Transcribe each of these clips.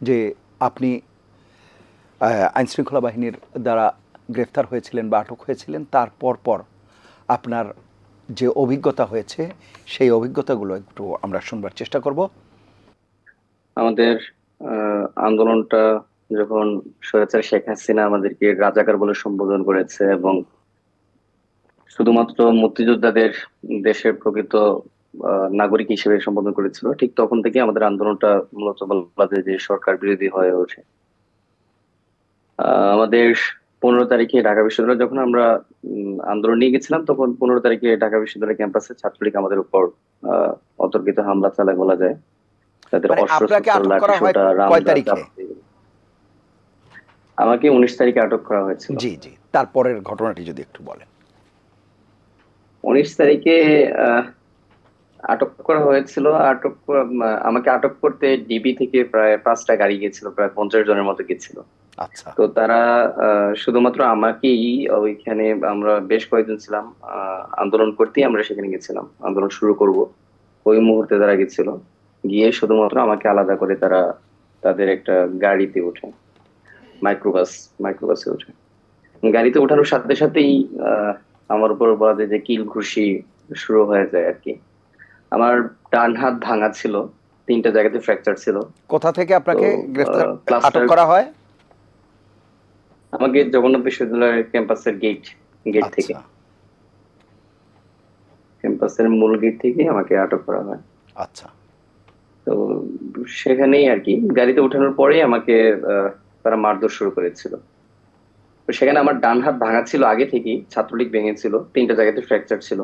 যে আপনি আইন শৃঙ্খলা বাহিনীর দ্বারা গ্রেফতার হয়েছিলেন বা আটক হয়েছিলেন তারপর পর আপনার যে অভিজ্ঞতা হয়েছে, সেই অভিজ্ঞতাগুলো একটু আমরা শুনবার চেষ্টা করব। আমাদের আন্দোলনটা যখন স্বৈরাচার শেখ হাসিনা আমাদেরকে রাজাকার বলে সম্বোধন করেছে এবং শুধুমাত্র মুক্তিযোদ্ধাদের দেশের প্রকৃত নাগরিক হিসেবে সম্বোধন করেছিল। ঠিক তখন থেকে আমাদের আন্দোলনটা মূলত বলা যায় যে সরকার বিরোধী হয়ে ওঠে। আমাদের পনেরো তারিখে ঢাকা বিশ্ববিদ্যালয় যখন আমরা আন্দোলন নিয়ে গেছিলাম তখন পনেরো তারিখে ঢাকা বিশ্ববিদ্যালয় ক্যাম্পাসে ছাত্রলীগ আমাদের উপর অতর্কিত হামলা চালায় বলা যায়। তাদের মানে। আমাকে উনিশ তারিখে আটক করা হয়েছিল। জি জি তারপরের ঘটনাটি যদি একটু বলেন। উনিশ তারিখে আহ, আটক করা হয়েছিল আটক আমাকে আটক করতে ডিবি থেকে প্রায় পাঁচটা গাড়ি গেছিল প্রায় পঞ্চাশ জনের মতো গেছিল আচ্ছা। তো তারা শুধুমাত্র আমাকেই ওইখানে আমরা বেশ কয়েকজন ছিলাম আন্দোলন করতেই আমরা সেখানে গেছিলাম আন্দোলন শুরু করব। ওই মুহূর্তে তারা গেছিল গিয়ে শুধুমাত্র আমাকে আলাদা করে তারা তাদের একটা গাড়িতে ওঠে মাইক্রোবাস মাইক্রোবাসে ওঠে। গাড়িতে ওঠানোর সাথে সাথেই আহ, আমার উপর বলা যায় যে কিল ঘুষি শুরু হয়ে যায় আর কি। আমার ডান হাত ভাঙা ছিল তিনটা জায়গাতে ফ্র্যাকচার ছিল। কোথা থেকে আপনাকে গ্রেফতার আটক করা হয়? আমাকে জগন্নাথ বিশ্ববিদ্যালয়ের ক্যাম্পাসের গেট গেট থেকে। আচ্ছা ক্যাম্পাসের মূল গেট থেকে আমাকে আটক করা হয়। আচ্ছা। তো সেখানেই আর কি গাড়িতে ওঠানোর পরেই আমাকে তারা মারধর শুরু করেছিল। তো সেখানে আমার ডান হাত ভাঙা ছিল আগে থেকেই ছাত্রলীগ ভেঙেছিল তিনটা জায়গাতে ফ্র্যাকচার ছিল।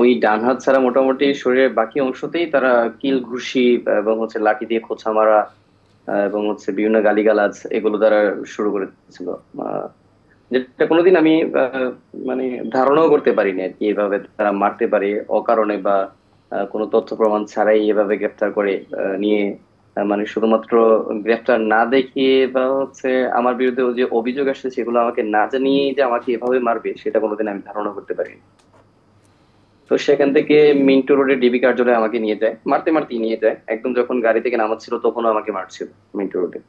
ওই ডান হাত ছাড়া মোটামুটি শরীরের বাকি অংশতেই তারা কিল ঘুষি এবং হচ্ছে লাঠি দিয়ে খোঁচা মারা এবং হচ্ছে বিভিন্ন গালিগালাজ এগুলো দ্বারা শুরু করেছিল। যেটা কোনোদিন আমি মানে ধারণাও করতে পারিনি আর কি, এভাবে তারা মারতে পারে অকারণে বা কোনো তথ্য প্রমাণ ছাড়াই এভাবে গ্রেফতার করে নিয়ে মানে শুধুমাত্র গ্রেফতার না দেখিয়ে বা হচ্ছে আমার বিরুদ্ধে যে অভিযোগ আসছে সেগুলো আমাকে না জানিয়ে যে আমাকে এভাবে মারবে, সেটা কোনোদিন আমি ধারণা করতে পারিনি। তো সেখান থেকে মিন্টু রোডে ডিবি কার্যালয়ে আমাকে নিয়ে যায়। মারতে মারতে নিয়ে যায়। একদম যখন গাড়ি থেকে নামাচ্ছিল তখনও আমাকে মারছিল মিন্টু রোডে।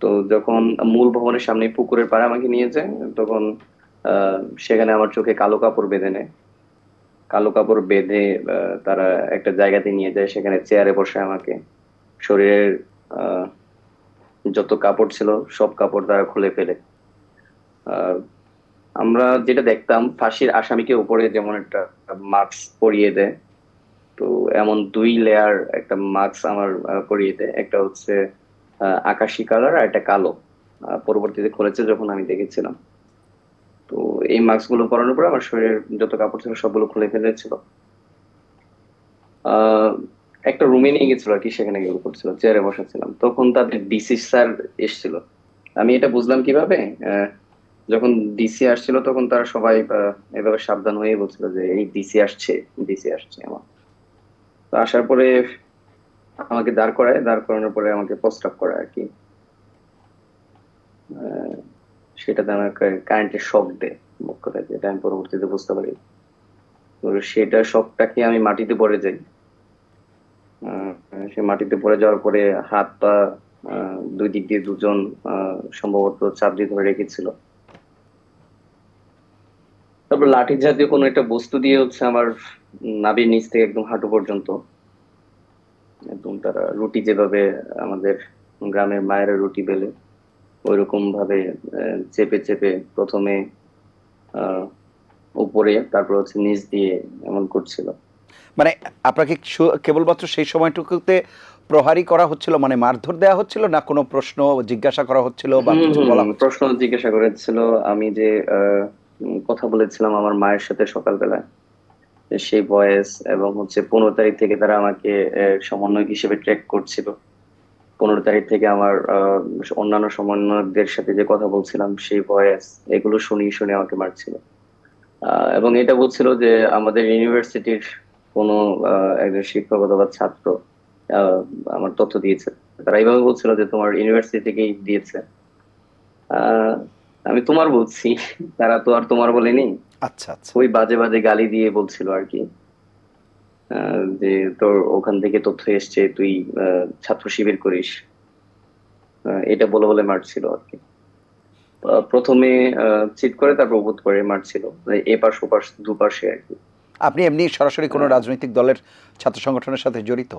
তো যখন মূল ভবনের সামনে পুকুরের পাড়ে আমাকে নিয়ে যায়, তখন সেখানে আমার চোখে কালো কাপড় বেঁধে নেয়। কালো কাপড় বেঁধে তারা একটা জায়গাতে নিয়ে যায়। সেখানে চেয়ারে বসে আমাকে। শরীরের যত কাপড় ছিল সব কাপড় তারা খুলে ফেলে। আমরা যেটা দেখতাম, ফাঁসির আসামিকে উপরে যেমন একটা মাস্ক পরিয়ে দেয়, তো এমন দুই লেয়ার একটা মাস্ক আমার পরিয়ে দেয়। একটা হচ্ছে আকাশি কালার আর একটা কালো। পরবর্তীতে খুলেছে যখন আমি দেখেছিলাম। তো এই মাস্কগুলো পরানোর পরে আমার শরীরের যত কাপড় ছিল সবগুলো খুলে ফেলেছিল। একটা রুমে নিয়ে গেছিল আর কি, সেখানে গিয়ে করছিল চেয়ারে বসাছিলাম। তখন তাদের ডিসি স্যার এসেছিল। আমি এটা বুঝলাম কীভাবে? যখন ডিসি আসছিল তখন তারা সবাই এভাবে সাবধান হয়ে বলছিল যে এই ডিসি আসছে ডিসি আসছে আমার। তো আসার পরে আমাকে দাঁড় করায়, দাঁড় করানোর পরে আমাকে প্রস্তাব করে আর কি। সেটাতে আমাকে কারেন্টের শক দেয় মুখ কথা যেটা আমি পরবর্তীতে বুঝতে পারি। সেটা শকটাকে আমি মাটিতে পড়ে যাই? সে মাটিতে পড়ে যাওয়ার পরে হাত পা দুই দিক দিয়ে দুজন সম্ভবত চাপ দিয়ে ধরে রেখেছিল। তারপর লাঠি জাতীয় কোনো একটা বস্তু দিয়ে হচ্ছে আমার নাভির নিচ থেকে একদম হাঁটু পর্যন্ত। একদম তারা রুটি যেভাবে আমাদের গ্রামের মায়েরা রুটি বেলে ওইরকম ভাবে চেপে চেপে প্রথমে উপরে তারপর হচ্ছে নিচ দিয়ে এমন করছিল। মানে আপনাকে কেবলমাত্র সেই সময়টুকুতে প্রহারী করা হচ্ছিল? মানে মারধর দেওয়া হচ্ছিল না কোনো প্রশ্ন জিজ্ঞাসা করা হচ্ছিল বা কিছু বলা প্রশ্ন জিজ্ঞাসা করেছিল আমি যে আহ, কথা বলেছিলাম আমার মায়ের সাথে সকালবেলায়। যে সেই ভয়েস এবং হচ্ছে পনেরো তারিখ থেকে তারা আমাকে সমন্বয়ক হিসেবে ট্র্যাক করছিল। পনেরো তারিখ থেকে আমার অন্যান্য সমন্বয়কদের সাথে যে কথা বলছিলাম, সেই ভয়েস এগুলো শুনি শুনে আমাকে মারছিল। এবং এটা বলছিল যে আমাদের ইউনিভার্সিটির কোনো একজন শিক্ষক অথবা ছাত্র আমার তথ্য দিয়েছে। তারা এইভাবে বলছিল যে তোমার ইউনিভার্সিটি থেকেই দিয়েছে। আমি তোমার বলছি তারা তো আর তোমার বলেনি আচ্ছা আচ্ছা। ওই বাজে বাজে গালি দিয়ে বলছিল আর কি। যে তোর ওখান থেকে তথ্য এসছে তুই ছাত্র শিবির করিস। এটা বলে বলে মারছিল আর কি। প্রথমে চিট করে তারপর বোধ করে মারছিল। মানে এপাশ ওপাশ দুপাশে আর কি। আপনি এমনি সরাসরি কোনো রাজনৈতিক দলের ছাত্র সংগঠনের সাথে জড়িত?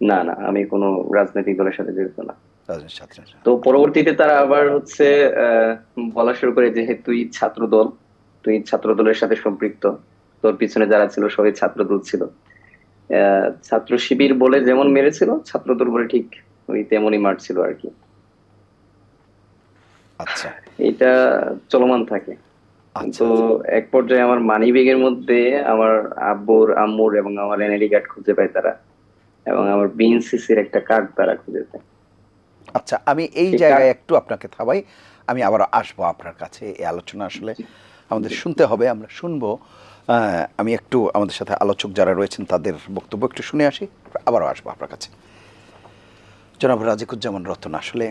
না না আমি কোনো রাজনৈতিক দলের সাথে জড়িত না। রাজনৈতিক ছাত্র তো পরবর্তীতে তারা আবার হচ্ছে বলা শুরু করে যে তুই ছাত্র দল তুই ছাত্র দলের সাথে সম্পৃক্ত। তোর পিছনে যারা ছিল সবাই ছাত্র দল ছিল ছাত্র শিবির বলে যেমন মেরেছিল ছাত্র দল বলে ঠিক ওই তেমনই মারছিল আর কি। আচ্ছা। এটা চলমান থাকে। আচ্ছা তো এক পর্যায়ে আমার মানি ব্যাগের মধ্যে আমার আব্বুর আম্মুর এবং আমার এনআইডি কার্ড খুঁজে পায় তারা। এবং আমার বিএনসিসির একটা কার্ড তারা খুঁজে পায়। আচ্ছা আমি এই জায়গায় একটু আপনাকে থামাই। আমি আবার আসব আপনার কাছে এই আলোচনা আসলে আমাদের শুনতে হবে আমরা শুনব। আমি একটু আমাদের সাথে আলোচক যারা রয়েছেন তাদের বক্তব্য একটু শুনে আসি আবারও আসব আপনার কাছে। জনাব রাজিকুজ্জামান রতন আসলে